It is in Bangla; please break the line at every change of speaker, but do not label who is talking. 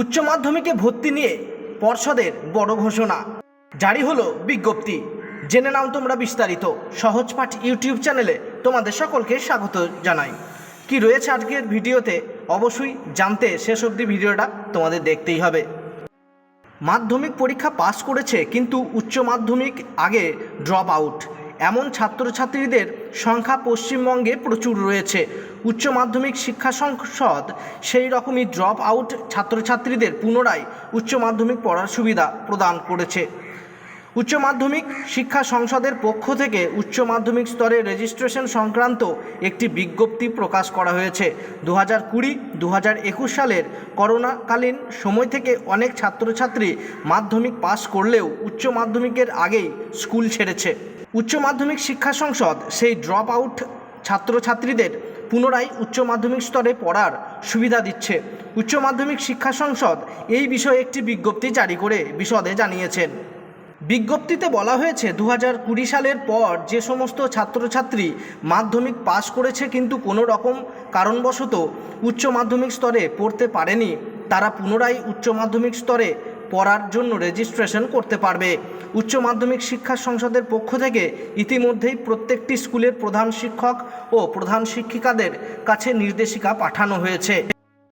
উচ্চ মাধ্যমিকে ভর্তি নিয়ে পর্ষদের বড় ঘোষণা। জারি হলো বিজ্ঞপ্তি। জেনে নাও তোমরা বিস্তারিত। সহজপাঠ ইউটিউব চ্যানেলে তোমাদের সকলকে স্বাগত জানাই। কি রয়েছে আজকের ভিডিওতে? অবশ্যই জানতে শেষ অবধি ভিডিওটা তোমাদের দেখতেই হবে। মাধ্যমিক পরীক্ষা পাস করেছে কিন্তু উচ্চ মাধ্যমিক আগে ড্রপ আউট। এমন ছাত্রছাত্রীদের সংখ্যা পশ্চিমবঙ্গে প্রচুর রয়েছে। উচ্চ মাধ্যমিক শিক্ষা সংসদ সেই রকমই ড্রপ আউট ছাত্রছাত্রীদের পুনরায় উচ্চ মাধ্যমিক পড়ার সুবিধা প্রদান করেছে। উচ্চ মাধ্যমিক শিক্ষা সংসদের পক্ষ থেকে উচ্চ মাধ্যমিক স্তরে রেজিস্ট্রেশন সংক্রান্ত একটি বিজ্ঞপ্তি প্রকাশ করা হয়েছে। দু হাজার কুড়ি দু হাজার একুশ সালের করোনাকালীন সময় থেকে অনেক ছাত্রছাত্রী মাধ্যমিক পাশ করলেও উচ্চ মাধ্যমিকের আগেই স্কুল ছেড়েছে। উচ্চ মাধ্যমিক শিক্ষা সংসদ সেই ড্রপ আউট ছাত্রছাত্রীদের পুনরায় উচ্চ মাধ্যমিক স্তরে পড়ার সুবিধা দিচ্ছে। উচ্চ মাধ্যমিক শিক্ষা সংসদ এই বিষয়ে একটি বিজ্ঞপ্তি জারি করে বিশদে জানিয়েছেন। বিজ্ঞপ্তিতে বলা হয়েছে দু কুড়ি সালের পর যে সমস্ত ছাত্রছাত্রী মাধ্যমিক পাশ করেছে কিন্তু কোনো রকম কারণবশত উচ্চ মাধ্যমিক স্তরে পড়তে পারেনি, তারা পুনরায় উচ্চ মাধ্যমিক স্তরে পড়ার জন্য রেজিস্ট্রেশন করতে পারবে। উচ্চ মাধ্যমিক শিক্ষা সংসদের পক্ষ থেকে ইতিমধ্যেই প্রত্যেকটি স্কুলের প্রধান শিক্ষক ও প্রধান শিক্ষিকাদের কাছে নির্দেশিকা পাঠানো হয়েছে।